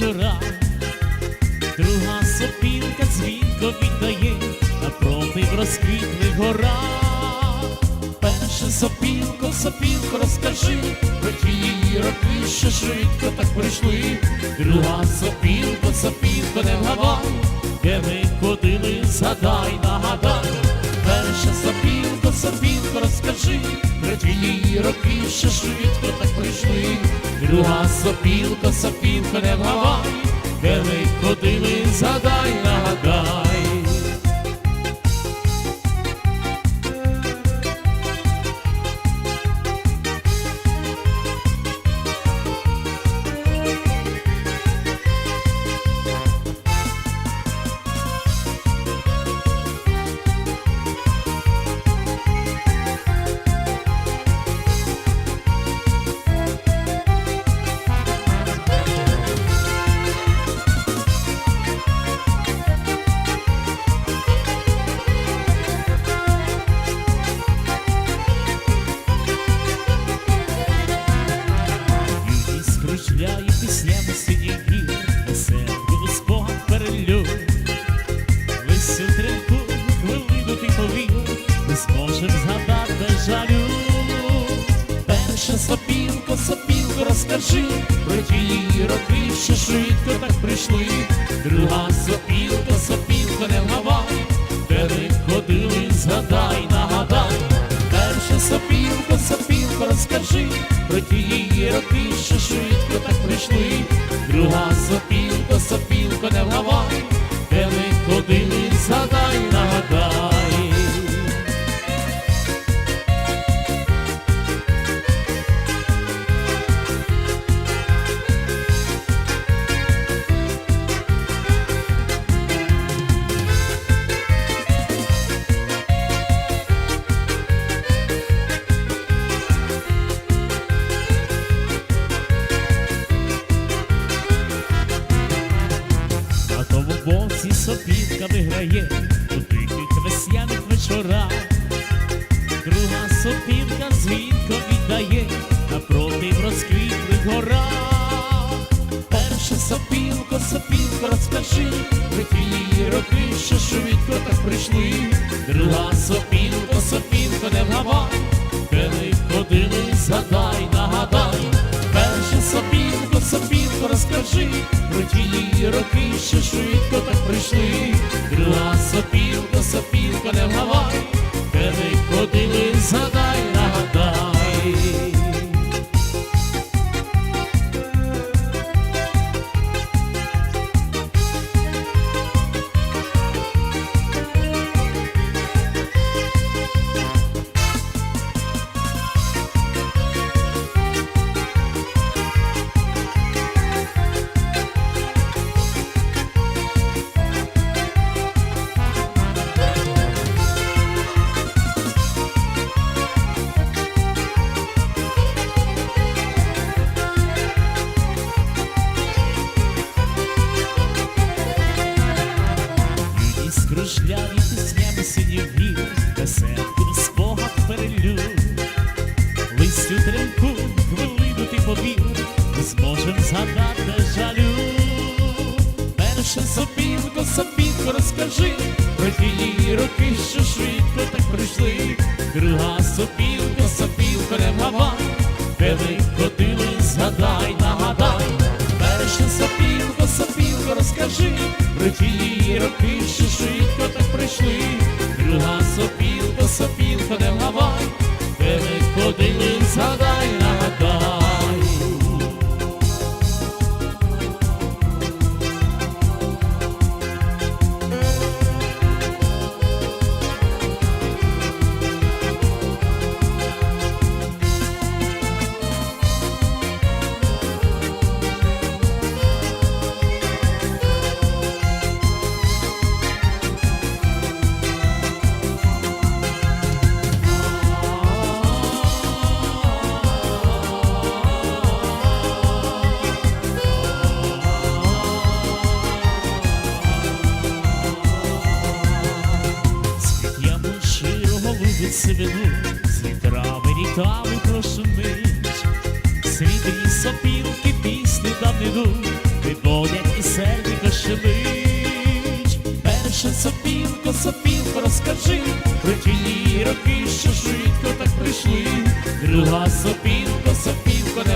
вечора, друга сопілка дзвінко віддає, напроти в розквітлих горах. Перша сопілко, сопілко, розкажи про ті роки, що швидко так прийшли. Друга сопілко, сопілко, не вгавай, де ми ходили, згадай, нагадай. Перша сопілко, сопілко, розкажи про твої роки, ще швидко так прийшли. Друга сопілка, сопілка не вгавай, де ми ходили, згадай, нагадай. Розкажи про ті роки, що швидко так прийшли. Друга сопілко, сопілко, не вгавай, де ми ходили, згадай, нагадай. Перша сопілко, сопілко, розкажи про ті роки, що швидко так прийшли. Друга сопілко, сопілко, не вгавай, де ми ходили, сопілка виграє у тихих весняних вечорах. Друга сопілка дзвінко віддає напроти розквітлих горах. Перша сопілко, сопілко, розкажи про ті роки, що швидко так прийшли. Друга сопілко, сопілко, не вгавай, де ми ходили, згадай, нагадай. Перша сопілко, сопілко, розкажи ті роки, що швидко так прийшли. крила сопілка, сопілка, не вгавай, синіві, веселку спогад перелю. Листю тремку хвилину ти повір, зможем згадати жалю. Перша сопілко, сопілко, розкажи про ті роки, що швидко так прийшли. Друга сопілко, сопілко, не вгавай, де ходили, ходили, від сивину, світ трави ріками прошумить, світлі сопілки пісні давнину, йдуть, виводять і серденько щемить. Перша сопілка, сопілка, розкажи про ті роки, що швидко так прийшли. Друга сопілка, сопілка,